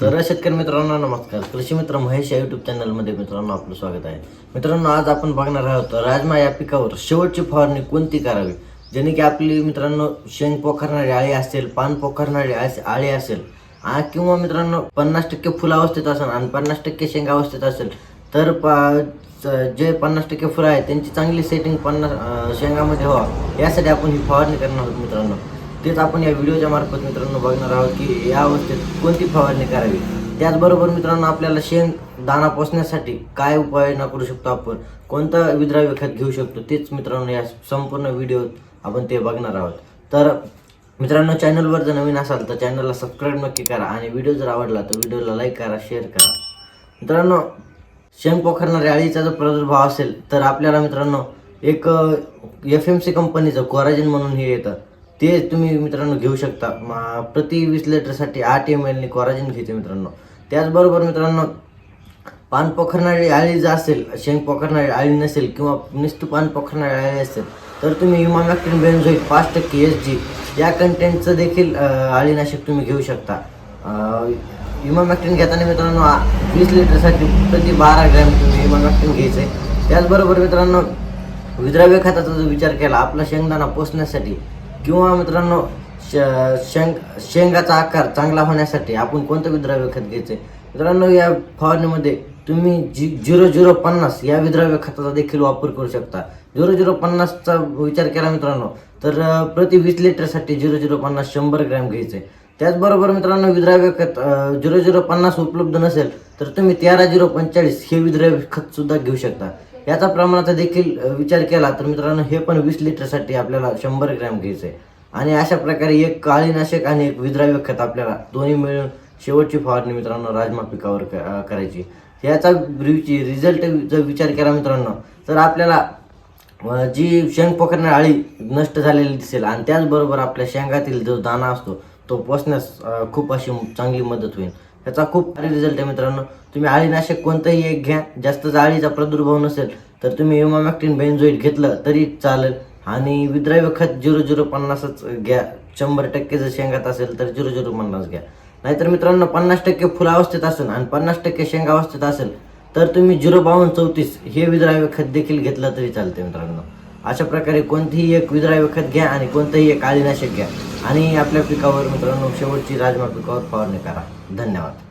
तर शेतकरी मित्रांनो नमस्कार. कृषी मित्र महेश या युट्यूब चॅनलमध्ये मित्रांनो आपलं स्वागत आहे. मित्रांनो आज आपण बघणार आहोत राजमा या पिकावर शेवटची फवारणी कोणती करावी? जेणे की आपली मित्रांनो शेंग पोखरणारी आळी असेल पान पोखरणारी आळी असेल किंवा मित्रांनो पन्नास टक्के फुलं अवस्थेत असेल आणि पन्नास टक्के शेंग अवस्थेत असेल तर पा- जे पन्नास टक्के फुलं आहेत त्यांची चांगली सेटिंग पन्नास शेंगामध्ये व्हावं. यासाठी आपण ही फवारणी करणार आहोत मित्रांनो. तेच आपण या व्हिडिओच्या मार्फत मित्रांनो बघणार आहोत की या अवस्थेत कोणती फवारणी करावी? त्याचबरोबर मित्रांनो आपल्याला शेण दाणा पोसण्यासाठी काय उपाययोजना करू शकतो आपण? कोणता विद्राव्य खत घेऊ शकतो? तेच मित्रांनो या संपूर्ण व्हिडिओत आपण ते बघणार आहोत. तर मित्रांनो चॅनलवर जर नवीन असाल तर चॅनलला सबस्क्राईब नक्की करा आणि व्हिडिओ जर आवडला तर व्हिडिओला लाईक करा शेअर करा. मित्रांनो शेण पोखरणाऱ्या अळीचा जर प्रादुर्भाव असेल तर आपल्याला मित्रांनो एक एफ एम सी कंपनीचं कोराजिन म्हणून हे येतं. ते तुम्ही मित्रांनो घेऊ शकता. प्रति वीस लिटरसाठी आठ एम एलनी कोराजिन घ्यायचे मित्रांनो. त्याचबरोबर मित्रांनो पान पोखरणारी आळी जर असेल शेंग पोखरणारी आळी नसेल किंवा नुसतं पान पोखरणारी आळी असेल तर तुम्ही युमामॅक्टिन बेन्झोईट पाच टक्के एस जी या कंटेंटचं देखील आळीनाशक अळीनाशक तुम्ही घेऊ शकता. युमामॅक्टिन घेताना मित्रांनो वीस लिटरसाठी प्रति बारा ग्रॅम तुम्ही युमामॅक्टिन घ्यायचं. आहे त्याचबरोबर मित्रांनो विद्राव्य खताचा जो विचार केला आपला शेंगदाणा पोसण्यासाठी किंवा मित्रांनो श- शेंग शेंगाचा आकार चांगला होण्यासाठी आपण कोणतं विद्राव्य खत घ्यायचं मित्रांनो या फवारणीमध्ये तुम्ही जी झिरो झिरो पन्नास या विद्राव्य खताचा देखील वापर करू शकता. झिरो झिरो पन्नासचा विचार केला मित्रांनो तर प्रति वीस लिटरसाठी झिरो झिरो पन्नास शंभर ग्रॅम घ्यायचे त्याचबरोबर मित्रांनो विद्राव्य खत झिरो झिरो पन्नास उपलब्ध नसेल तर तुम्ही तेरा झिरो पंचेचाळीस हे विद्राव्य खतसुद्धा घेऊ शकता. याचा प्रमाणाचा देखील विचार केला तर मित्रांनो हे पण वीस लिटरसाठी आपल्याला शंभर ग्रॅम घ्यायचं आहे आणि अशा प्रकारे एक काळीनाशक आणि एक विद्राव्य खत आपल्याला दोन्ही मिळून शेवटची फवारणी मित्रांनो राजमा पिकावर क- करायची. याचा रिझल्ट जर विचार केला मित्रांनो तर आपल्याला जी शेंग पोखरण्या आळी नष्ट झालेली दिसेल आणि त्याचबरोबर आपल्या शेंगातील जो दाणा असतो तो पोसण्यास खूप अशी चांगली मदत होईल. याचा खूप भारी रिझल्ट आहे मित्रांनो. तुम्ही आळीनाशक कोणतंही एक घ्या. जास्त आळीचा प्रादुर्भाव नसेल तर तुम्ही युमामॅक्टिन बेन्झोईट घेतलं तरी चालेल. आणि विद्राव्य खत झिरो झिरो पन्नासच घ्या. शंभर टक्के जर शेंगात असेल तर झिरो झिरो पन्नास घ्या. नाहीतर मित्रांनो पन्नास टक्के फुलावस्थेत असेल आणि पन्नास टक्के शेंगा अवस्थेत असेल तर तुम्ही झिरो बावन्न चौतीस हे विद्राव्य खत देखील घेतलं तरी चालते मित्रांनो. अशा प्रकारे कोणतीही एक विद्राव्य खत घ्या आणि कोणतंही एक आळीनाशक घ्या. आणि आपल्या पिकावर मित्रांनो शेवटची राजमा पिकावर फवारणी करा. धन्यवाद.